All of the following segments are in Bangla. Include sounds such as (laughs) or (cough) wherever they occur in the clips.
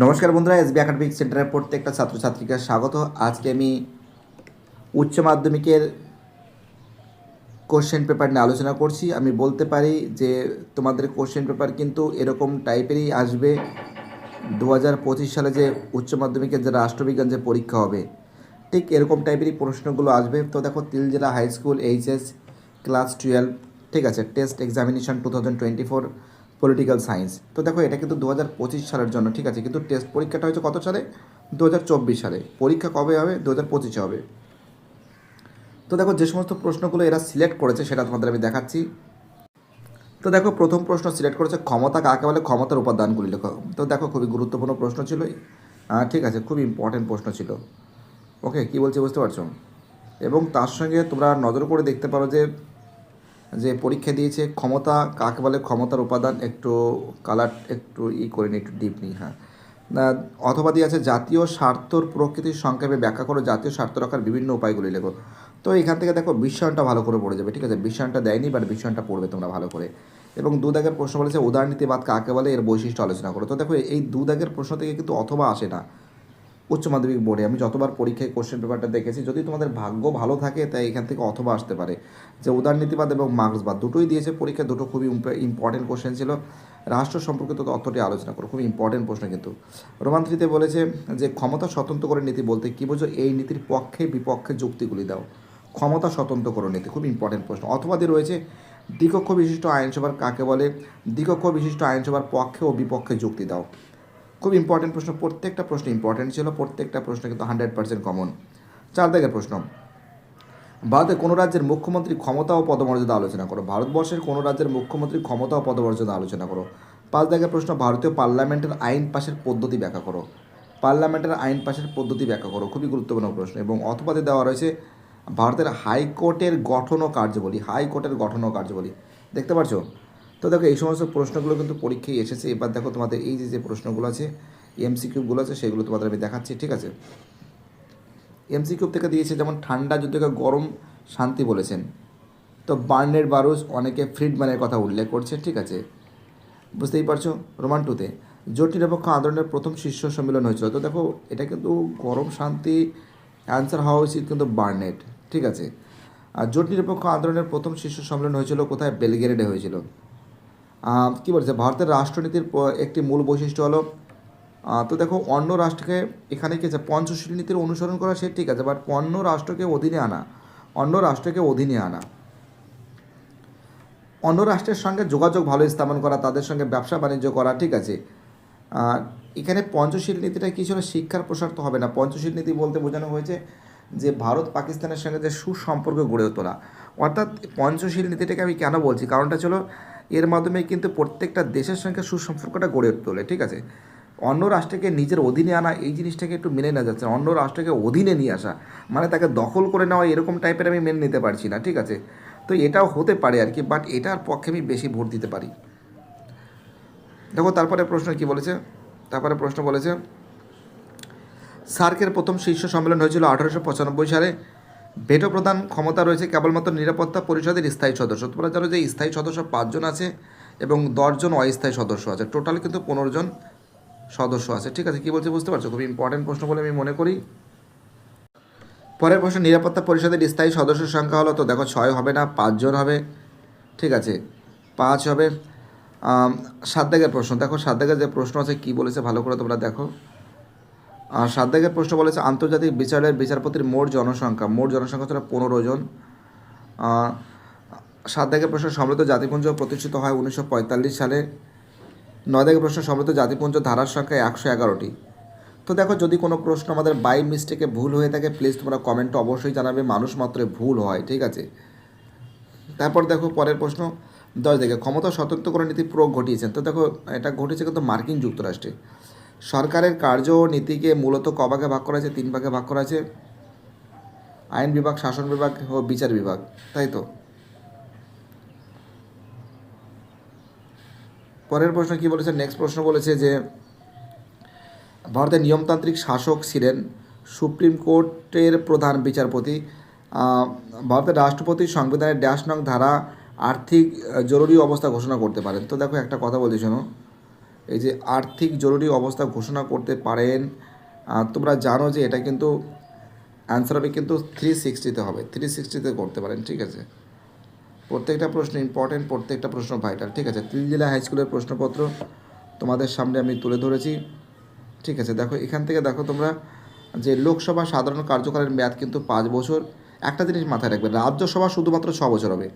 নমস্কার বন্ধুরা, এসবি একাডেমিক সেন্টারের প্রত্যেকটা ছাত্রছাত্রীকে স্বাগত। আজকে আমি উচ্চ মাধ্যমিকের কোশ্চেন পেপার নিয়ে আলোচনা করছি। আমি বলতে পারি যে তোমাদের কোশ্চেন পেপার কিন্তু এরকম টাইপেরই আসবে। দু হাজার পঁচিশ সালে যে উচ্চ মাধ্যমিকের যে রাষ্ট্রবিজ্ঞান যে পরীক্ষা হবে, ঠিক এরকম টাইপেরই প্রশ্নগুলো আসবে। তো দেখো তিল জেলা high school HS class twelve ঠিক আছে test examination two thousand twenty four political science তো দেখো, এটা কিন্তু দু হাজার পঁচিশ সালের জন্য, ঠিক আছে? কিন্তু টেস্ট পরীক্ষাটা হয়েছে কত সালে? দু হাজার চব্বিশ সালে। পরীক্ষা কবে হবে? দু হাজার হবে। তো দেখো, যে সমস্ত প্রশ্নগুলো এরা সিলেক্ট করেছে, সেটা তোমাদের আমি দেখাচ্ছি। তো দেখো, প্রথম প্রশ্ন সিলেক্ট করেছে, ক্ষমতা কাকে বলে? ক্ষমতার উপাদানগুলি লেখো। তো দেখো, খুবই গুরুত্বপূর্ণ প্রশ্ন ছিল ঠিক আছে, খুব ইম্পর্টেন্ট প্রশ্ন ছিল। ওকে কি বলছি বুঝতে পারছ? এবং তার সঙ্গে তোমরা নজর করে দেখতে পারো যে যে পরীক্ষা দিয়েছে, ক্ষমতা, কাকে বলে ক্ষমতার উপাদান, একটু কালার একটু ই করে নিই, একটু ডিপ নিই হ্যাঁ। অথবা দিয়ে আছে, জাতীয় স্বার্থর প্রকৃতির সংক্ষেপে ব্যাখ্যা করো, জাতীয় স্বার্থ রাখার বিভিন্ন উপায়গুলি লেখো। তো এখান থেকে দেখো বিশ্বায়নটা ভালো করে পড়ে যাবে, ঠিক আছে? বিশ্বায়নটা দেয়নি বাট বিশ্বায়নটা পড়বে তোমরা ভালো করে। এবং দু দাগের প্রশ্ন বলেছে, উদারনীতিবাদ কাকে বলে, এর বৈশিষ্ট্য আলোচনা করো। তো দেখো, এই দু দাগের প্রশ্ন থেকে কিন্তু অথবা আসে না। উচ্চ মাধ্যমিক বোর্ডে। আমি যতবার পরীক্ষায় কোশ্চেন পেপারটা দেখেছি, যদি তোমাদের ভাগ্য ভালো থাকে, তাই এখান থেকে অথবা আসতে পারে। যে উদারনীতিবাদ এবং মার্ক্সবাদ দুটোই দিয়েছে পরীক্ষা, দুটো খুবই ইম্পর্টেন্ট কোশ্চেন ছিল। রাষ্ট্র সম্পর্কিত তথ্যটি আলোচনা করো, খুবই ইম্পর্টেন্ট প্রশ্ন কিন্তু। রোমান থ্রিতে বলেছে যে, ক্ষমতা স্বতন্ত্র করে নীতি বলতে কী বোঝো? এই নীতির পক্ষে বিপক্ষে যুক্তিগুলি দাও। ক্ষমতা স্বতন্ত্র করো নীতি খুব ইম্পর্টেন্ট প্রশ্ন। অথবা রয়েছে দ্বিকক্ষ বিশিষ্ট আইনসভার কাকে বলে? দ্বিকক্ষ বিশিষ্ট আইনসভার পক্ষে ও বিপক্ষে যুক্তি দাও। খুব ইম্পর্টেন্ট প্রশ্ন, প্রত্যেকটা প্রশ্ন ইম্পর্টেন্ট ছিল, প্রত্যেকটা প্রশ্ন কিন্তু হান্ড্রেড পার্সেন্ট কমন চার দাগের প্রশ্ন। ভারতের কোনো রাজ্যের মুখ্যমন্ত্রী ক্ষমতা ও পদমর্যাদা আলোচনা করো। ভারতবর্ষের কোনো রাজ্যের মুখ্যমন্ত্রী ক্ষমতা ও পদমর্যাদা আলোচনা করো। পাঁচ দাগের প্রশ্ন, ভারতীয় পার্লামেন্টের আইন পাশের পদ্ধতি ব্যাখ্যা করো। পার্লামেন্টের আইন পাশের পদ্ধতি ব্যাখ্যা করো, খুবই গুরুত্বপূর্ণ প্রশ্ন। এবং অথবাতে দেওয়া রয়েছে, ভারতের হাইকোর্টের গঠন ও কার্যবলী, হাইকোর্টের গঠন ও কার্যবলী। দেখতে পাচ্ছ তো দেখো, এই সমস্ত প্রশ্নগুলো কিন্তু পরীক্ষায় এসেছে। এবার দেখো তোমাদের এই যে যে প্রশ্নগুলো আছে এমসিকিউগুলো আছে, সেগুলো তোমাদের আমি দেখাচ্ছি, ঠিক আছে? এমসিকিউ থেকে দিয়েছে যেমন, ঠান্ডা যুদ্ধকে গরম শান্তি বলেছেন। তো বার্নের বারুস অনেকে ফ্রিডম্যানের কথা উল্লেখ করছে, ঠিক আছে? বুঝতেই পারছ? রোমান টুতে, জোট নিরপেক্ষ আন্দোলনের প্রথম শীর্ষ সম্মেলন হয়েছিল। তো দেখো, এটা কিন্তু গরম শান্তি অ্যান্সার হওয়া উচিত কিন্তু বার্নেট, ঠিক আছে? আর জোট নিরপেক্ষ আন্দোলনের প্রথম শীর্ষ সম্মেলন হয়েছিল কোথায়? বেলগেরেডে হয়েছিল। কি বলছে? ভারতের রাষ্ট্রনীতির একটি মূল বৈশিষ্ট্য হলো তো দেখো, অন্য রাষ্ট্রকে এখানে কি আছে? পঞ্চশীল নীতির অনুসরণ করা সে ঠিক আছে, বাট অন্য রাষ্ট্রকে অধীনে আনা, অন্য রাষ্ট্রকে অধীনে আনা। অন্য রাষ্ট্রের সঙ্গে যোগাযোগ ভালো স্থাপন করা, তাদের সঙ্গে ব্যবসা বাণিজ্য করা, ঠিক আছে। এখানে পঞ্চশীল নীতিটা কী ছিল? শিক্ষার প্রসার তো হবে না। পঞ্চশীল নীতি বলতে বোঝানো হয়েছে যে, ভারত পাকিস্তানের সঙ্গে যে সুসম্পর্ক গড়ে তোলা। অর্থাৎ পঞ্চশীল নীতিটাকে আমি কেন বলছি? কারণটা ছিল এর মাধ্যমে কিন্তু প্রত্যেকটা দেশের সঙ্গে সুসম্পর্কটা গড়ে তোলে, ঠিক আছে? অন্য রাষ্ট্রকে নিজের অধীনে আনা এই জিনিসটাকে একটু মেনে নেওয়া যাচ্ছে অন্য রাষ্ট্রকে অধীনে নিয়ে আসা মানে তাকে দখল করে নেওয়া এরকম টাইপের আমি মেনে নিতে পারছি না, ঠিক আছে? তো এটাও হতে পারে আর কি বাট এটার পক্ষে আমি বেশি ভোট দিতে পারি। দেখো, তারপরে প্রশ্ন কি বলেছে? তারপরে প্রশ্ন বলেছে, সার্কের প্রথম শীর্ষ সম্মেলন হয়েছিল আঠারোশো পঁচানব্বই সালে। ভেটো প্রদান ক্ষমতা রয়েছে কেবলমাত্র নিরাপত্তা পরিষদের স্থায়ী সদস্য। তোমরা জানো যে স্থায়ী সদস্য পাঁচজন আছে এবং দশজন অস্থায়ী সদস্য আছে। টোটাল কিন্তু পনেরো জন সদস্য আছে। ঠিক আছে, কী বলছে বুঝতে পারছ? খুব ইম্পর্টেন্ট প্রশ্ন বলে আমি মনে করি। পরের প্রশ্ন, নিরাপত্তা পরিষদের স্থায়ী সদস্যের সংখ্যা হলো তো দেখো ছয় হবে না, পাঁচজন হবে। ঠিক আছে, পাঁচ হবে। সাত দাগের প্রশ্ন। দেখো সাত দাগের যে প্রশ্ন আছে কী বলেছে ভালো করে তোমরা দেখো। আর প্রশ্ন বলেছে, আন্তর্জাতিক বিচারের বিচারপতির মোট জনসংখ্যা মোট জনসংখ্যা ছিল পনেরো জন। দাগের প্রশ্ন, সমৃদ্ধ জাতিপুঞ্জ প্রতিষ্ঠিত হয় উনিশশো পঁয়তাল্লিশ সালে। নয় প্রশ্ন, সমৃদ্ধ জাতিপুঞ্জ ধারার সংখ্যা একশো এগারোটি। তো দেখো, যদি কোনো প্রশ্ন আমাদের বাই মিস্টেকে ভুল হয়ে থাকে প্লিজ তোমরা কমেন্টে অবশ্যই জানাবে, মানুষ মাত্রই ভুল হয়, ঠিক আছে? তারপর দেখো পরের প্রশ্ন, দশ দেখে, ক্ষমতা স্বতন্ত্র করে নীতি প্রয়োগ ঘটিয়েছেন। তো দেখো, এটা ঘটেছে কিন্তু মার্কিন যুক্তরাষ্ট্রে। সরকারের কার্য ও নীতিকে মূলত ক ভাগে ভাগ করা আছে তিন ভাগে ভাগ করা আছে আইন বিভাগ, শাসন বিভাগ ও বিচার বিভাগ, তাই তো? পরের প্রশ্ন কি বলেছে? নেক্সট প্রশ্ন বলেছে যে, ভারতের নিয়মতান্ত্রিক শাসক ছিলেন সুপ্রিম কোর্টের প্রধান বিচারপতি ভারতের রাষ্ট্রপতি সংবিধানের ড্যাশ নং ধারা আর্থিক জরুরি অবস্থা ঘোষণা করতে পারেন। তো দেখো একটা কথা বলছি, শোনো। এই যে আর্থিক জরুরি অবস্থা ঘোষণা করতে পারেন তোমরা জানো যে এটা কিন্তু অ্যান্সার হবে কিন্তু থ্রি সিক্সটিতে হবে। থ্রি সিক্সটিতে করতে পারেন, ঠিক আছে? প্রত্যেকটা প্রশ্ন ইম্পর্টেন্ট প্রত্যেকটা প্রশ্ন ভাইটাল ঠিক আছে? তিন জেলা হাই স্কুলের প্রশ্নপত্র তোমাদের সামনে আমি তুলে ধরেছি, ঠিক আছে? দেখো, এখান থেকে দেখো তোমরা যে লোকসভা সাধারণ কার্যকালের মেয়াদ কিন্তু পাঁচ বছর। একটা জিনিস মাথায় রাখবে, রাজ্যসভা শুধুমাত্র ছ বছর হবে।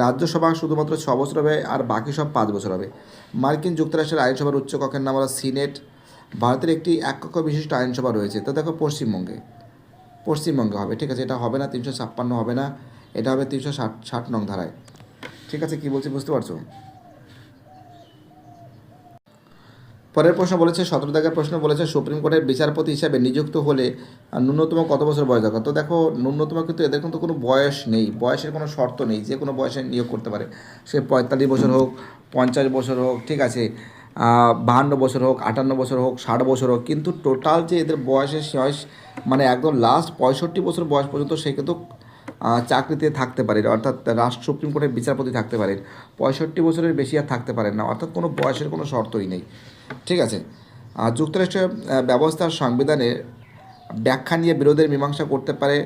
রাজ্যসভা শুধুমাত্র ছ বছর হবে আর বাকি সব পাঁচ বছর হবে। মার্কিন যুক্তরাষ্ট্রের আইনসভার উচ্চ কক্ষের নাম হলো সিনেট। ভারতের একটি এক কক্ষ বিশিষ্ট আইনসভা রয়েছে। তো দেখো পশ্চিমবঙ্গে। পশ্চিমবঙ্গে হবে, ঠিক আছে? এটা হবে না, তিনশো ছাপ্পান্ন হবে না। এটা হবে তিনশো ষাট ষাট নং ধারায়। ঠিক আছে? কী বলছি বুঝতে পারছ? পরের প্রশ্ন বলেছে সতেরো দাগের প্রশ্ন বলেছে, সুপ্রিম কোর্টের বিচারপতি হিসাবে নিযুক্ত হলে ন্যূনতম কত বছর বয়স দরকার? তো দেখো, ন্যূনতম কিন্তু এদের কিন্তু কোনো বয়স নেই, বয়সের কোনো শর্ত নেই, যে কোনো বয়সে নিয়োগ করতে পারে। সে পঁয়তাল্লিশ বছর হোক, পঞ্চাশ বছর হোক, ঠিক আছে বাহান্ন বছর হোক, আটান্ন বছর হোক, ষাট বছর হোক, কিন্তু টোটাল যে এদের বয়সের বয়স মানে একদম লাস্ট পঁয়ষট্টি বছর বয়স পর্যন্ত সে কিন্তু চাকরিতে থাকতে পারেন অর্থাৎ রাষ্ট্র, সুপ্রিম কোর্টের বিচারপতি থাকতে পারেন। পঁয়ষট্টি বছরের বেশি আর থাকতে পারেন না, অর্থাৎ কোনো বয়সের কোনো শর্তই নেই। ঠিক আছে। আর যুক্তরাষ্ট্রের ব্যবস্থার সংবিধানের ব্যাখ্যা নিয়ে বিরোধের মীমাংসা করতে পারে।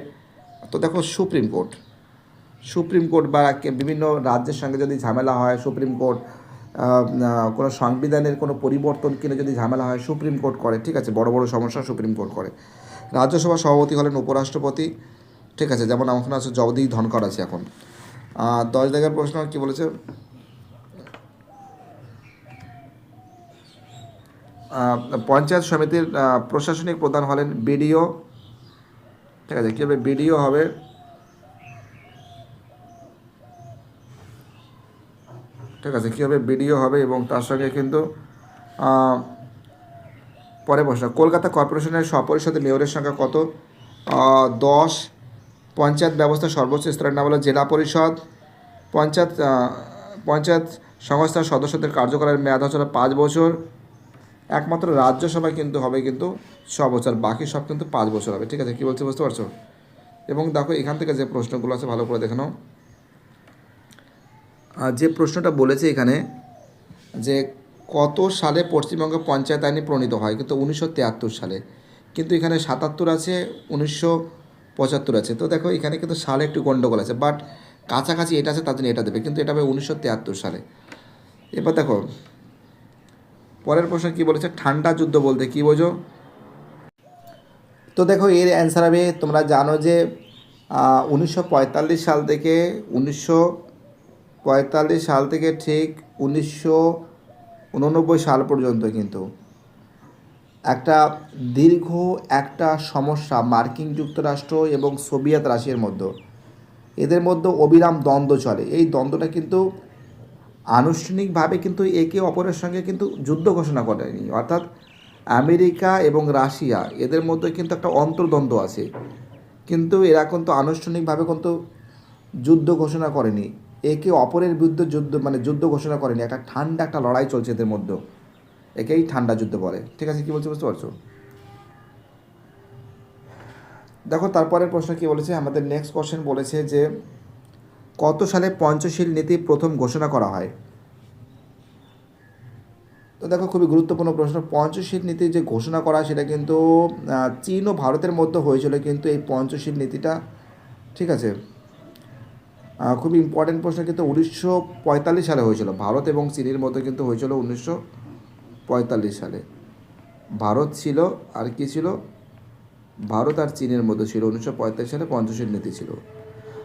তো দেখো সুপ্রিম কোর্ট। সুপ্রিম কোর্ট বা বিভিন্ন রাজ্যের সঙ্গে যদি ঝামেলা হয়, সুপ্রিম কোর্ট কোনো সংবিধানের কোনো পরিবর্তন কিনে যদি ঝামেলা হয়, সুপ্রিম কোর্ট করে, ঠিক আছে? বড় বড় সমস্যা সুপ্রিম কোর্ট করে। রাজ্যসভা সভাপতি হলেন উপরাষ্ট্রপতি, ঠিক আছে? যেমন এখন আছে জগদীশ ধনকর আছে এখন। দশ জায়গার প্রশ্ন কি বলেছে? পঞ্চায়েত সমিতির প্রশাসনিক প্রধান হলেন বিডিও। ঠিক আছে কী হবে বিডিও হবে? ঠিক আছে কী হবে বিডিও হবে এবং তার সঙ্গে কিন্তু পরে প্রশ্ন। কলকাতা কর্পোরেশনের স্বপরিষদে মেয়রের সংখ্যা কত? দশ। পঞ্চায়েত ব্যবস্থা সর্বোচ্চ স্তরের নাম হলো জেলা পরিষদ। পঞ্চায়েত পঞ্চায়েত সংস্থার সদস্যদের কার্যকরের মেয়াদ হচ্ছে পাঁচ বছর। একমাত্র রাজ্যসভা কিন্তু হবে কিন্তু ছ বছর, বাকি সব কিন্তু পাঁচ বছর হবে। ঠিক আছে, কী বলছে বুঝতে পারছ? এবং দেখো, এখান থেকে যে প্রশ্নগুলো আছে, ভালো করে দেখে নাও। আর যে প্রশ্নটা বলেছে এখানে, যে কত সালে পশ্চিমবঙ্গ পঞ্চায়েত আইনে প্রণীত হয়? কিন্তু উনিশশো সালে। কিন্তু এখানে সাতাত্তর আছে, উনিশশো পঁচাত্তর আছে। তো দেখো, এখানে কিন্তু সালে একটু গণ্ডগোল আছে বাট কাছাকাছি এটা আছে, তার জন্য এটা দেবে। কিন্তু এটা হবে উনিশশো সালে। এবার দেখো পরের প্রশ্ন কি বলেছে? ঠান্ডা যুদ্ধ বলতে কি বোঝো? তো দেখো, এর অ্যান্সার হবে, তোমরা জানো যে উনিশশো পঁয়তাল্লিশ সাল থেকে, উনিশশো পঁয়তাল্লিশ সাল থেকে ঠিক উনিশশো উননব্বই সাল পর্যন্ত কিন্তু একটা দীর্ঘ একটা সমস্যা মার্কিন যুক্তরাষ্ট্র এবং সোভিয়েত রাশিয়ার মধ্যে। এদের মধ্যে অবিরাম দ্বন্দ্ব চলে। এই দ্বন্দ্বটা কিন্তু আনুষ্ঠানিকভাবে কিন্তু একে অপরের সঙ্গে কিন্তু যুদ্ধ ঘোষণা করেনি। অর্থাৎ আমেরিকা এবং রাশিয়া, এদের মধ্যে কিন্তু একটা অন্তর্দ্বন্দ্ব আছে। কিন্তু এরা কিন্তু আনুষ্ঠানিকভাবে কিন্তু যুদ্ধ ঘোষণা করেনি। একে অপরের বিরুদ্ধে যুদ্ধ মানে যুদ্ধ ঘোষণা করেনি। একটা ঠান্ডা একটা লড়াই চলছে এদের মধ্যে। একেই ঠান্ডা যুদ্ধ বলে। ঠিক আছে, কী বলছি বুঝতে পারছ? দেখো, তারপরের প্রশ্ন কি বলেছে? আমাদের নেক্সট কোশ্চেন বলেছে যে কত সালে পঞ্চশীল নীতি প্রথম ঘোষণা করা হয়? তো দেখো, খুবই গুরুত্বপূর্ণ প্রশ্ন। পঞ্চশীল নীতি যে ঘোষণা করা সেটা কিন্তু চীন ও ভারতের মধ্যে হয়েছিল, কিন্তু এই পঞ্চশীল নীতিটা, ঠিক আছে খুবই ইম্পর্টেন্ট প্রশ্ন, কিন্তু উনিশশো পঁয়তাল্লিশ সালে হয়েছিল। ভারত এবং চীনের মধ্যে কিন্তু হয়েছিল উনিশশো পঁয়তাল্লিশ সালে। ভারত ছিল, আর কি ছিল? ভারত আর চীনের মধ্যে ছিল। উনিশশো পঁয়তাল্লিশ সালে পঞ্চশীল নীতি ছিল।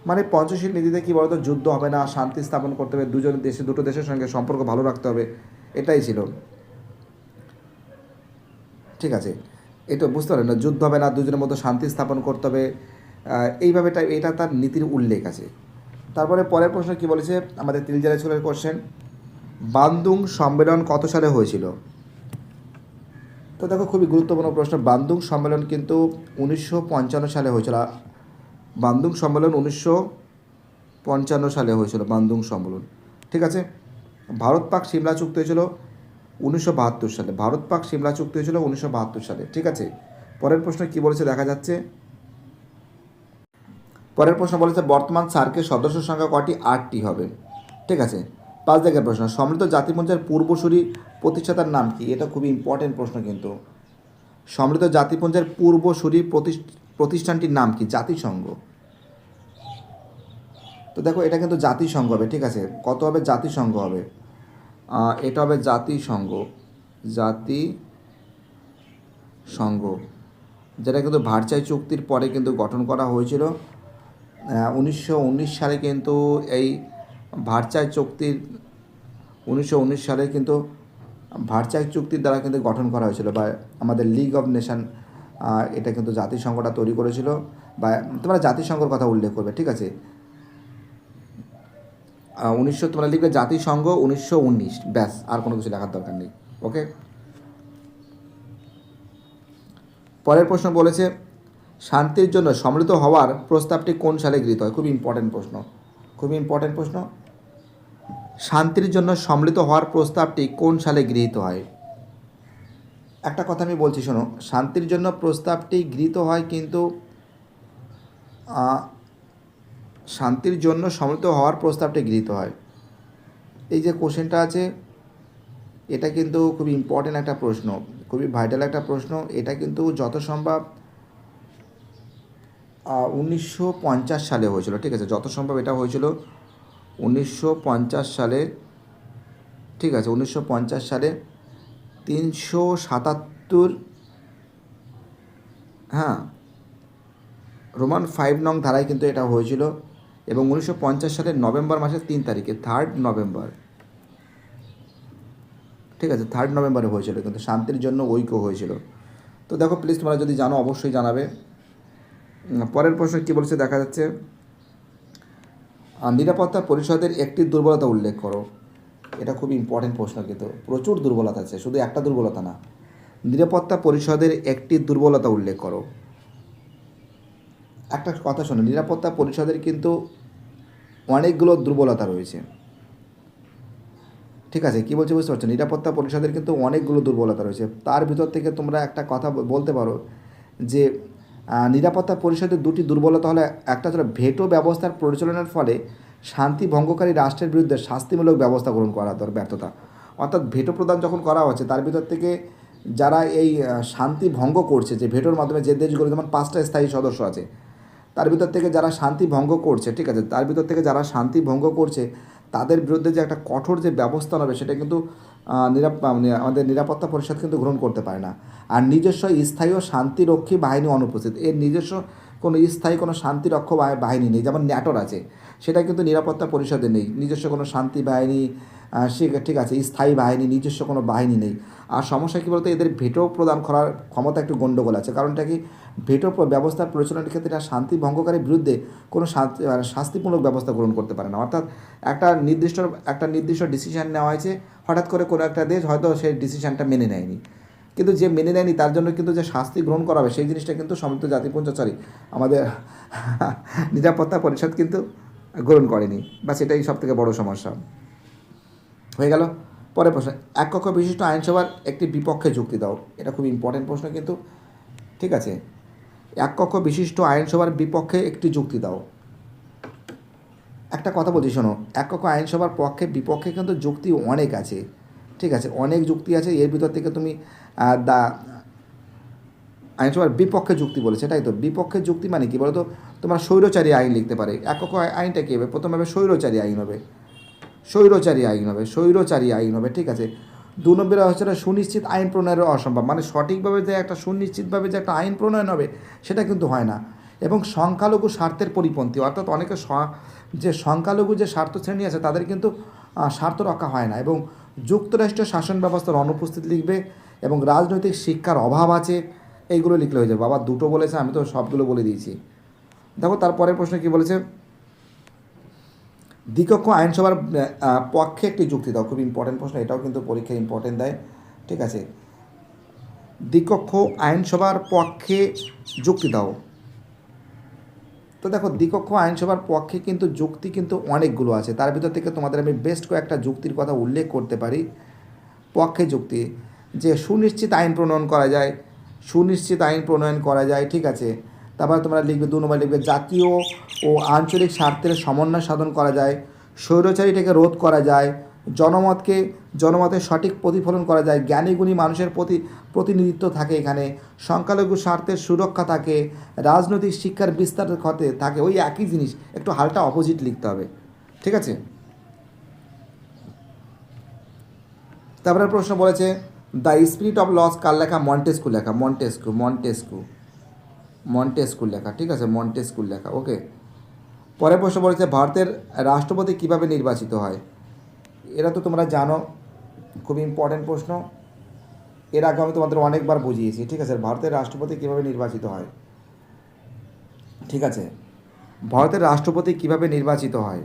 মানে পঞ্চশীল নীতিতে কী বলতো, যুদ্ধ হবে না, শান্তি স্থাপন করতে হবে, দুজন দেশে, দুটো দেশের সঙ্গে সম্পর্ক ভালো রাখতে হবে, এটাই ছিল। ঠিক আছে। এটা বুঝতে পারেন না, যুদ্ধ হবে না, দুজনের মধ্যে শান্তি স্থাপন করতে হবে এইভাবে টা- এটা তার নীতির উল্লেখ আছে। তারপরে পরের প্রশ্ন কি বলেছে, আমাদের তিল জেলা স্কুলের কোশ্চেন বান্দুং সম্মেলন কত সালে হয়েছিল? তো দেখো, খুবই গুরুত্বপূর্ণ প্রশ্ন, বান্দুং সম্মেলন কিন্তু উনিশশো পঞ্চান্ন সালে হয়েছিল। বান্দুং সম্মেলন উনিশশো পঞ্চান্ন সালে হয়েছিল, বান্দুং সম্মেলন। ঠিক আছে? ভারত পাক সিমলা চুক্তি হয়েছিল উনিশশো বাহাত্তর সালে। ভারত পাক সিমলা চুক্তি হয়েছিল উনিশশো বাহাত্তর সালে। ঠিক আছে? পরের প্রশ্ন কি বলেছে দেখা যাচ্ছে? পরের প্রশ্ন বলেছে, বর্তমান সার্কের সদস্য সংখ্যা কটি আটটি হবে। ঠিক আছে? পাঁচ জায়গার প্রশ্ন সমৃদ্ধ জাতিপুঞ্জের পূর্বসূরি প্রতিষ্ঠাতার নাম কি? এটা খুবই ইম্পর্টেন্ট প্রশ্ন কিন্তু। সমৃদ্ধ জাতিপুঞ্জের পূর্বসূরি প্রতিষ্ঠ- প্রতিষ্ঠানটির নাম কি? জাতিসংঘ। তো দেখো, এটা কিন্তু জাতিসংঘ হবে, ঠিক আছে? কত হবে? জাতিসংঘ হবে। এটা হবে জাতিসংঘ। জাতি সংঘ যেটা কিন্তু ভারচাই চুক্তির পরে কিন্তু গঠন করা হয়েছিল। উনিশশো উনিশ সালে কিন্তু এই ভারচাই চুক্তির, উনিশশো উনিশ সালে কিন্তু ভারচাই চুক্তির দ্বারা কিন্তু গঠন করা হয়েছিল, বা আমাদের লিগ অফ নেশন এটা কিন্তু জাতিসংঘটা তৈরি করেছিল বা তোমরা জাতিসংঘর কথা উল্লেখ করবে, ঠিক আছে? উনিশশো, তোমরা লিখবে জাতিসংঘ উনিশশো উনিশ, ব্যাস, আর কোনো কিছু লেখার দরকার নেই, ওকে? পরের প্রশ্ন বলেছে, শান্তির জন্য সম্মিলিত হওয়ার প্রস্তাবটি কোন সালে গৃহীত হয়? খুবই ইম্পর্টেন্ট প্রশ্ন খুবই ইম্পর্টেন্ট প্রশ্ন। শান্তির জন্য সম্মিলিত হওয়ার প্রস্তাবটি কোন সালে গৃহীত হয়? একটা কথা আমি বলছি, শোনো, শান্তির জন্য প্রস্তাবটি গৃহীত হয় কিন্তু শান্তির জন্য সম্মিলিত হওয়ার প্রস্তাবটি গৃহীত হয়। এই যে কোশ্চেনটা আছে, এটা কিন্তু খুবই ইম্পর্টেন্ট একটা প্রশ্ন, খুবই ভাইটাল একটা প্রশ্ন। এটা কিন্তু যত সম্ভব উনিশশো পঞ্চাশ সালে হয়েছিল, ঠিক আছে? যত সম্ভব এটা হয়েছিল উনিশশো পঞ্চাশ সালে, ঠিক আছে? উনিশশো পঞ্চাশ সালে তিনশো সাতাত্তর হ্যাঁ রোমান ফাইভ নং ধারায় কিন্তু এটা হয়েছিল এবং উনিশশো পঞ্চাশ সালের নভেম্বর মাসের তিন তারিখে থার্ড নভেম্বর। ঠিক আছে থার্ড নভেম্বরে হয়েছিল কিন্তু, শান্তির জন্য ঐক্য হয়েছিল। তো দেখো প্লিজ তোমরা যদি জানো, অবশ্যই জানাবে। পরের প্রশ্ন কী বলছে, দেখা যাচ্ছে। নিরাপত্তা পরিষদের একটি দুর্বলতা উল্লেখ করো। এটা খুব ইম্পর্টেন্ট প্রশ্ন কিন্তু। প্রচুর দুর্বলতা আছে, শুধু একটা দুর্বলতা না। নিরাপত্তা পরিষদের একটি দুর্বলতা উল্লেখ করো। একটা কথা শোনো, নিরাপত্তা পরিষদের কিন্তু অনেকগুলো দুর্বলতা রয়েছে। ঠিক আছে, কী বলছে বুঝতে পারছ? নিরাপত্তা পরিষদের কিন্তু অনেকগুলো দুর্বলতা রয়েছে। তার ভিতর থেকে তোমরা একটা কথা বলতে পারো যে নিরাপত্তা পরিষদের দুটি দুর্বলতা হলো একটা হলো ভেটো ব্যবস্থার পরিচালনার ফলে শান্তি ভঙ্গকারী রাষ্ট্রের বিরুদ্ধে শাস্তিমূলক ব্যবস্থা গ্রহণ করা দর ব্যর্থতা। অর্থাৎ ভেটো প্রদান যখন করা হচ্ছে, তার ভিতর থেকে যারা এই শান্তি ভঙ্গ করছে, যে ভেটোর মাধ্যমে যে দেশগুলো, যেমন পাঁচটা স্থায়ী সদস্য আছে, তার ভিতর থেকে যারা শান্তি ভঙ্গ করছে, ঠিক আছে, তার ভিতর থেকে যারা শান্তি ভঙ্গ করছে, তাদের বিরুদ্ধে যে একটা কঠোর যে ব্যবস্থা নেবে, সেটা কিন্তু নিরাপ মানে আমাদের নিরাপত্তা পরিষদ কিন্তু গ্রহণ করতে পারে না। আর নিজস্ব স্থায়ী ও শান্তিরক্ষী বাহিনী অনুপস্থিত, এর নিজস্ব কোনো স্থায়ী কোনো শান্তিরক্ষ বাহিনী নেই, যেমন ন্যাটোর আছে। সেটা কিন্তু নিরাপত্তা পরিষদে নেই। নিজস্ব কোনো শান্তি বাহিনী সে ঠিক আছে স্থায়ী বাহিনী, নিজস্ব কোনো বাহিনী নেই। আর সমস্যা কী বলতো, এদের ভেটো প্রদান করার ক্ষমতা একটু গণ্ডগোল আছে। কারণটা কি? ভেটো ব্যবস্থার পরিচালনার ক্ষেত্রে এরা শান্তি ভঙ্গকারীর বিরুদ্ধে কোনো শাস্তিমূলক ব্যবস্থা গ্রহণ করতে পারে না। অর্থাৎ একটা নির্দিষ্ট একটা নির্দিষ্ট ডিসিশান নেওয়া হয়েছে, হঠাৎ করে কোনো একটা দেশ হয়তো সেই ডিসিশানটা মেনে নেয়নি। কিন্তু যে মেনে নেয়নি, তার জন্য কিন্তু যে শাস্তি গ্রহণ করা হবে, সেই জিনিসটা কিন্তু সমৃদ্ধ জাতিপুঞ্জ সরি আমাদের (laughs) নিরাপত্তা পরিষদ কিন্তু গ্রহণ করেনি বা সেটাই সব থেকে বড় সমস্যা। হয়ে গেল। পরের প্রশ্ন, এক কক্ষ বিশিষ্ট আইনসভার একটি বিপক্ষে যুক্তি দাও। এটা খুব ইম্পর্টেন্ট প্রশ্ন কিন্তু। ঠিক আছে। এক কক্ষ বিশিষ্ট আইনসভার বিপক্ষে একটি যুক্তি দাও। একটা কথা বলছি, শোনো। এক কক্ষ আইনসভার পক্ষে, বিপক্ষে কিন্তু যুক্তি অনেক আছে। ঠিক আছে, অনেক যুক্তি আছে। এর ভিতর থেকে তুমি দা, আইনসভার বিপক্ষে যুক্তি বলেছে। তাই তো। বিপক্ষে যুক্তি মানে কি বলো তো তোমার স্বৈরচারী আইন লিখতে পারে। একক আইনটা কী হবে? প্রথমে হবে স্বৈরচারী আইন হবে। স্বৈরচারী আইন হবে, স্বৈরচারী আইন হবে, ঠিক আছে? দু নম্বরে হচ্ছে সুনিশ্চিত আইন প্রণয়নের অসম্ভব। মানে সঠিকভাবে যে একটা সুনিশ্চিতভাবে যে একটা আইন প্রণয়ন হবে, সেটা কিন্তু হয় না। এবং সংখ্যালঘু স্বার্থের পরিপন্থী, অর্থাৎ অনেকে যে সংখ্যালঘু যে স্বার্থ শ্রেণি আছে, তাদের কিন্তু স্বার্থ রক্ষা হয় না। এবং যুক্তরাষ্ট্রীয় শাসন ব্যবস্থার অনুপস্থিত লিখবে এবং রাজনৈতিক শিক্ষার অভাব আছে, এইগুলো লিখলে হয়ে যাবে। বাবা, দুটো বলেছে, আমি তো সবগুলো বলে দিয়েছি। দেখো, তারপরের প্রশ্ন কি বলেছে? দ্বিকক্ষ আইনসভার পক্ষে একটি যুক্তি দাও। খুব ইম্পর্টেন্ট প্রশ্ন, এটাও কিন্তু পরীক্ষায় ইম্পর্টেন্ট দেয়। ঠিক আছে। দ্বিকক্ষ আইনসভার পক্ষে যুক্তি দাও। তো দেখো, দ্বিকক্ষ আইনসভার পক্ষে কিন্তু যুক্তি কিন্তু অনেকগুলো আছে। তার ভিতর থেকে তোমাদের আমি বেস্ট কয়েকটা যুক্তির কথা উল্লেখ করতে পারি। পক্ষে যুক্তি, যে সুনিশ্চিত আইন প্রণয়ন করা যায়, সুনিশ্চিত আইন প্রণয়ন করা যায়, ঠিক আছে। তারপর তোমরা লিখবে, দু নম্বর লিখবে, জাতীয় ও আঞ্চলিক স্বার্থের সমন্বয় সাধন করা যায়, স্বৈরচারীটাকে রোধ করা যায়, জনমতকে, জনমতের সঠিক প্রতিফলন করা যায়, জ্ঞানীগুণী মানুষের প্রতি প্রতিনিধিত্ব থাকে এখানে, সংখ্যালঘু স্বার্থের সুরক্ষা থাকে, রাজনৈতিক শিক্ষার বিস্তার ক্ষতে থাকে, ওই একই জিনিস, একটু হালটা অপোজিট লিখতে হবে, ঠিক আছে? তারপরে প্রশ্ন বলেছে দ্য স্পিরিট অফ লস কার লেখা? মন্টেস্কু লেখা, মন্টেস্কু মন্টেস্কু। মন্টেস্কুর লেখা, ঠিক আছে? মন্টেস্কুর লেখা ওকে পরের প্রশ্ন বলেছে, ভারতের রাষ্ট্রপতি কীভাবে নির্বাচিত হয়? এরা তো তোমরা জানো, খুব ইম্পর্টেন্ট প্রশ্ন। এর আগে আমি তোমাদের অনেকবার বুঝিয়েছি, ঠিক আছে? ভারতের রাষ্ট্রপতি কীভাবে নির্বাচিত হয়? ঠিক আছে? ভারতের রাষ্ট্রপতি কীভাবে নির্বাচিত হয়?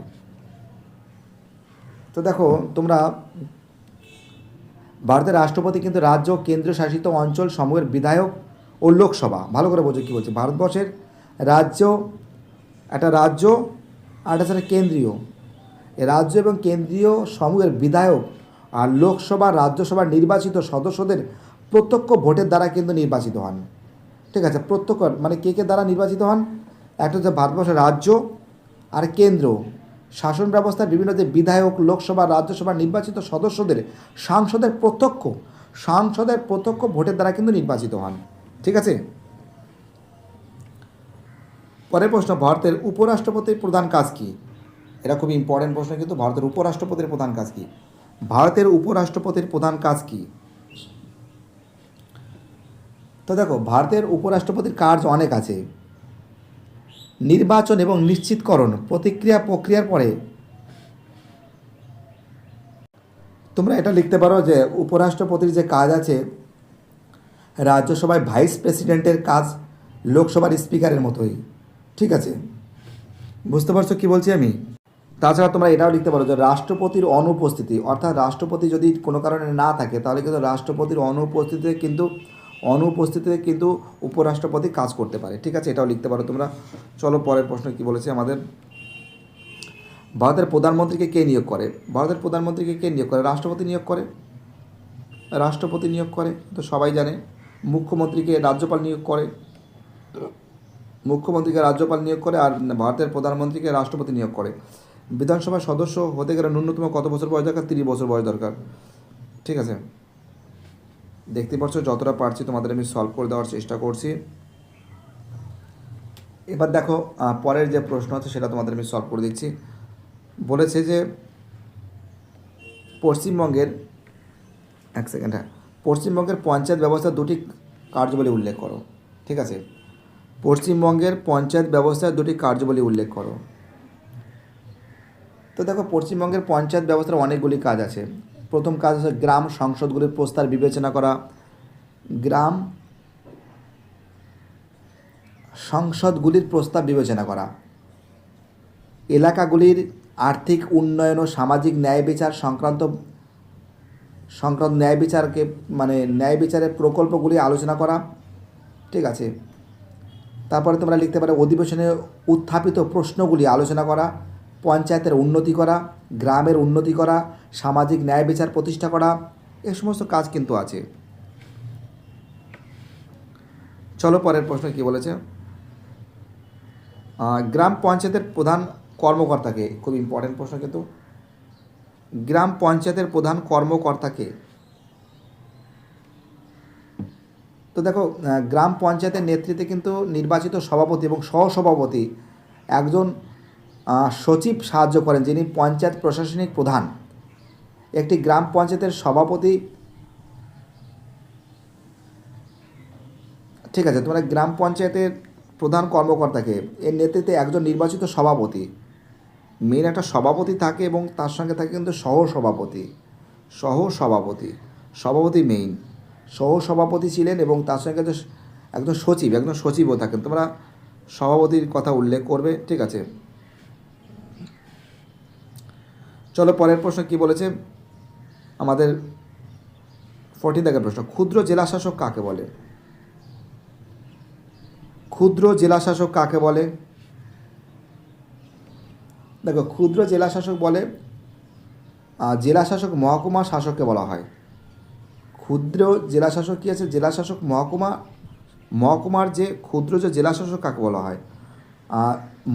তো দেখো, তোমরা, ভারতের রাষ্ট্রপতি কিন্তু রাজ্য কেন্দ্র শাসিত অঞ্চল সমূহের বিধায়ক ও লোকসভা। ভালো করে বোঝো কী বলছে। ভারতবর্ষের রাজ্য, একটা রাজ্য আর একটা সেটা কেন্দ্রীয়। রাজ্য এবং কেন্দ্রীয় সমূহের বিধায়ক আর লোকসভা, রাজ্যসভার নির্বাচিত সদস্যদের প্রত্যক্ষ ভোটের দ্বারা কিন্তু নির্বাচিত হন। ঠিক আছে, প্রত্যক্ষ মানে কে কে দ্বারা নির্বাচিত হন? একটা হচ্ছে ভারতবর্ষের রাজ্য আর কেন্দ্র। শাসন ব্যবস্থার বিভিন্ন যে বিধায়ক, লোকসভা রাজ্যসভা নির্বাচিত সদস্যদের সাংসদের প্রত্যক্ষ সাংসদের প্রত্যক্ষ ভোটের দ্বারা কিন্তু নির্বাচিত হন। ঠিক আছে? পরের প্রশ্ন, ভারতের উপরাষ্ট্রপতির প্রধান কাজ কী? এটা খুব ইম্পর্টেন্ট প্রশ্ন কিন্তু ভারতের উপরাষ্ট্রপতির প্রধান কাজ কী? ভারতের উপরাষ্ট্রপতির প্রধান কাজ কী? তো দেখো, ভারতের উপরাষ্ট্রপতির কাজ অনেক আছে। নির্বাচন এবং নিশ্চিতকরণ, প্রতিক্রিয়া প্রক্রিয়ার পরে। তোমরা এটা লিখতে পারো যে উপরাষ্ট্রপতির যে কাজ আছে রাজ্যসভায় ভাইস প্রেসিডেন্টের কাজ লোকসভার স্পিকারের মতোই। ঠিক আছে? বুঝতে পারছ কি বলছি আমি? তাছাড়া তোমরা এটাও লিখতে পারো যে রাষ্ট্রপতির অনুপস্থিতি, অর্থাৎ রাষ্ট্রপতি যদি কোনো কারণে না থাকে, তাহলে কিন্তু রাষ্ট্রপতির অনুপস্থিতিতে কিন্তু অনুপস্থিতিতে কিন্তু উপরাষ্ট্রপতি কাজ করতে পারে। ঠিক আছে? এটাও লিখতে পারো তোমরা। চলো পরের প্রশ্ন কি বলেছে আমাদের? ভারতের প্রধানমন্ত্রীকে কে নিয়োগ করে? ভারতের প্রধানমন্ত্রীকে কে নিয়োগ করে? রাষ্ট্রপতি নিয়োগ করে? রাষ্ট্রপতি নিয়োগ করে? তো সবাই জানে। মুখ্যমন্ত্রীকে রাজ্যপাল নিয়োগ করে। মুখ্যমন্ত্রীকে রাজ্যপাল নিয়োগ করে আর ভারতের প্রধানমন্ত্রীকে রাষ্ট্রপতি নিয়োগ করে। বিধানসভার সদস্য হতে গেলে ন্যূনতম কত বছর বয়স দরকার? তিরিশ বছর বয়স দরকার। ঠিক আছে? দেখতে পাচ্ছ, যতটা পারছি তোমাদের আমি সলভ করে দেওয়ার চেষ্টা করছি। এবার দেখো পরের যে প্রশ্ন আছে সেটা তোমাদের আমি সলভ করে দিচ্ছি। বলেছে যে, পশ্চিমবঙ্গের, এক সেকেন্ড হ্যাঁ পশ্চিমবঙ্গের পঞ্চায়েত ব্যবস্থা দুটি কার্যবলী উল্লেখ করো, ঠিক আছে? পশ্চিমবঙ্গের পঞ্চায়েত ব্যবস্থার দুটি কার্যবলী উল্লেখ করো। তো দেখো, পশ্চিমবঙ্গের পঞ্চায়েত ব্যবস্থার অনেকগুলি কাজ আছে। প্রথম কাজ হচ্ছে গ্রাম সংসদগুলির প্রস্তাব বিবেচনা করা। গ্রাম সংসদগুলির প্রস্তাব বিবেচনা করা। এলাকাগুলির আর্থিক উন্নয়ন ও সামাজিক ন্যায় বিচার সংক্রান্ত সংক্রান্ত ন্যায় বিচারকে মানে ন্যায় বিচারের প্রকল্পগুলি আলোচনা করা, ঠিক আছে? তারপরে তোমরা লিখতে পারো, অধিবেশনে উত্থাপিত প্রশ্নগুলি আলোচনা করা, পঞ্চায়েতের উন্নতি করা, গ্রামের উন্নতি করা, সামাজিক ন্যায় বিচার প্রতিষ্ঠা করা, এ সমস্ত কাজ কিন্তু আছে। চলো পরের প্রশ্ন কি বলেছে? গ্রাম পঞ্চায়েতের প্রধান কর্মকর্তাকে, খুব ইম্পর্টেন্ট প্রশ্ন কিন্তু। গ্রাম পঞ্চায়েতের প্রধান কর্মকর্তাকে। তো দেখো গ্রাম পঞ্চায়েতের নেতৃত্বে কিন্তু নির্বাচিত সভাপতি এবং সহসভাপতি একজন সচিব সাহায্য করেন, যিনি পঞ্চায়েত প্রশাসনিক প্রধান। একটি গ্রাম পঞ্চায়েতের সভাপতি, ঠিক আছে, তোমরা গ্রাম পঞ্চায়েতের প্রধান কর্মকর্তাকে, এর নেতৃত্বে একজন নির্বাচিত সভাপতি। মেন একটা সভাপতি থাকে এবং তার সঙ্গে থাকে কিন্তু সহ সভাপতি সহ সভাপতি মেইন সহ সভাপতি ছিলেন এবং তার সঙ্গে একজন সচিব, একজন সচিবও থাকেন। তোমরা সভাপতির কথা উল্লেখ করবে, ঠিক আছে? চলো পরের প্রশ্ন কি বলেছে? আমাদের ফোরটিন দাগের প্রশ্ন, ক্ষুদ্র জেলা শাসক কাকে বলে? ক্ষুদ্র জেলা শাসক কাকে বলে? দেখো, ক্ষুদ্র জেলা শাসক বলে জেলা শাসক মহকুমা শাসককে বলা হয়। ক্ষুদ্র জেলা শাসক কী আছে? জেলা শাসক মহকুমা, মহকুমার যে ক্ষুদ্র যে জেলা শাসক কাকে বলা হয়?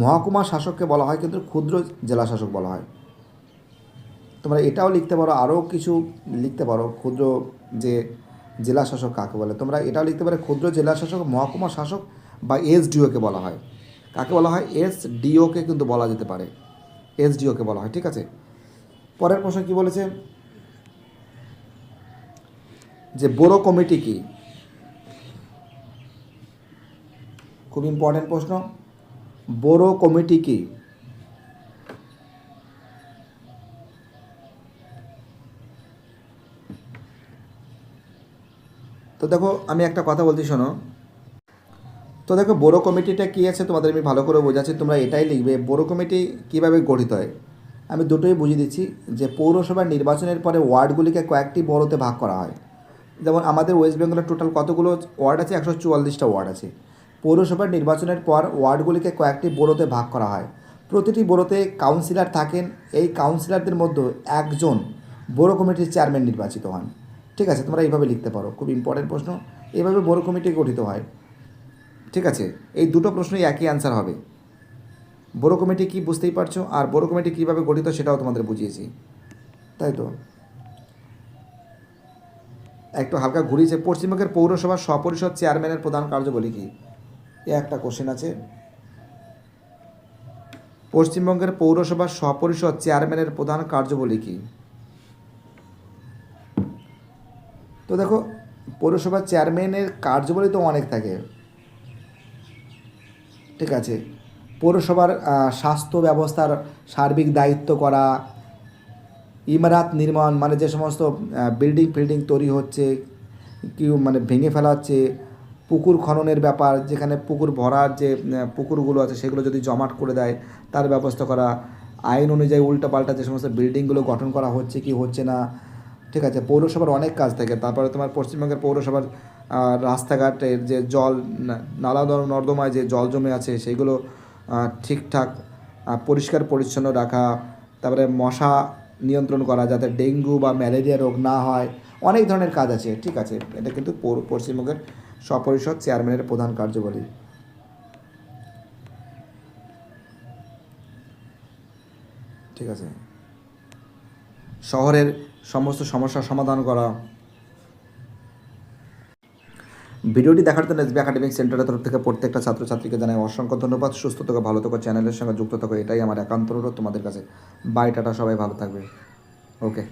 মহকুমা শাসককে বলা হয়, কিন্তু ক্ষুদ্র জেলা শাসক বলা হয়। তোমরা এটাও লিখতে পারো, আরও কিছু লিখতে পারো, ক্ষুদ্র যে জেলা শাসক কাকে বলে। তোমরা এটাও লিখতে পারো, ক্ষুদ্র জেলা শাসক মহকুমা শাসক বা এস ডিওকে বলা হয়। কাকে বলা হয়? এস ডিওকে কিন্তু বলা যেতে পারে। এস ডিওকে বলা হয়, ঠিক আছে? পরের প্রশ্ন কি বলেছে? যে বড়ো কমিটি কি? খুব ইম্পর্টেন্ট প্রশ্ন। বড়ো কমিটি কি? তো দেখো, আমি একটা কথা বলছি, শোনো। তো দেখো বড়ো কমিটিটা কী আছে তোমাদের আমি ভালো করে বোঝাচ্ছি, তোমরা এটাই লিখবে। বড়ো কমিটি কীভাবে গঠিত হয়? আমি দুটোই বুঝিয়ে দিচ্ছি যে পৌরসভার নির্বাচনের পরে ওয়ার্ডগুলিকে কয়েকটি বড়োতে ভাগ করা হয়। যেমন আমাদের ওয়েস্ট বেঙ্গলের টোটাল কতগুলো ওয়ার্ড আছে? একশো চুয়াল্লিশটা ওয়ার্ড আছে। পৌরসভার নির্বাচনের পর ওয়ার্ডগুলিকে কয়েকটি বোরোতে ভাগ করা হয়। প্রতিটি বোরোতে কাউন্সিলর থাকেন। এই কাউন্সিলরদের মধ্যে একজন বড়ো কমিটির চেয়ারম্যান নির্বাচিত হন। ঠিক আছে, তোমরা এইভাবে লিখতে পারো। খুব ইম্পর্টেন্ট প্রশ্ন। এইভাবে বড়ো কমিটি গঠিত হয়। ঠিক আছে? এই দুটো প্রশ্নই একই অ্যান্সার হবে। বড়ো কমিটি কি বুঝতেই পারছ? আর বড়ো কমিটি কীভাবে গঠিত সেটাও তোমাদের বুঝিয়েছি। তাই তো? একটু হালকা ঘুরিয়েছে পশ্চিমবঙ্গের পৌরসভার সপরিষদ চেয়ারম্যানের প্রধান কার্যবলী কি? এ একটা কোশ্চেন আছে। পশ্চিমবঙ্গের পৌরসভার সপরিষদ চেয়ারম্যানের প্রধান কার্যবলী কি? তো দেখো, পৌরসভার চেয়ারম্যানের কার্যবলী তো অনেক থাকে। ঠিক আছে? পৌরসভার স্বাস্থ্য ব্যবস্থার সার্বিক দায়িত্ব করা, ইমারাত নির্মাণ মানে যে সমস্ত বিল্ডিং ফিল্ডিং তৈরি হচ্ছে কি মানে ভেঙে ফেলা হচ্ছে পুকুর খননের ব্যাপার, যেখানে পুকুর ভরার যে পুকুরগুলো আছে, সেগুলো যদি জমাট করে দেয়, তার ব্যবস্থা করা, আইন অনুযায়ী উল্টোপাল্টা যে সমস্ত বিল্ডিংগুলো গঠন করা হচ্ছে কি হচ্ছে না, ঠিক আছে? পৌরসভার অনেক কাজ থাকে, তারপরে তোমার পশ্চিমবঙ্গের পৌরসভার আহ, রাস্তাঘাটের যে জল নালা নর- নর্দমায় যে জল জমে আছে সেগুলো ঠিকঠাক পরিষ্কার পরিচ্ছন্ন রাখা তারপরে মশা নিয়ন্ত্রণ করা যাতে ডেঙ্গু বা ম্যালেরিয়া রোগ না হয় অনেক ধরনের কাজ আছে ঠিক আছে। এটা কিন্তু পশ্চিমবঙ্গের সপরিষদ চেয়ারম্যানের প্রধান কার্যবলী ঠিক আছে। শহরের সমস্ত সমস্যার সমাধান করা ভিডিওটি দেখার জন্য এসবি একাডেমিক সেন্টারের তরফ থেকে প্রত্যেকটা ছাত্রছাত্রীকে জানাই অসংখ্য ধন্যবাদ। সুস্থ থাকো, ভালো থাকো, চ্যানেলের সঙ্গে যুক্ত থাকো, এটাই আমার একান্ত অনুরোধ তোমাদের কাছে। বাই টাটা, সবাই ভালো থাকবে। ওকে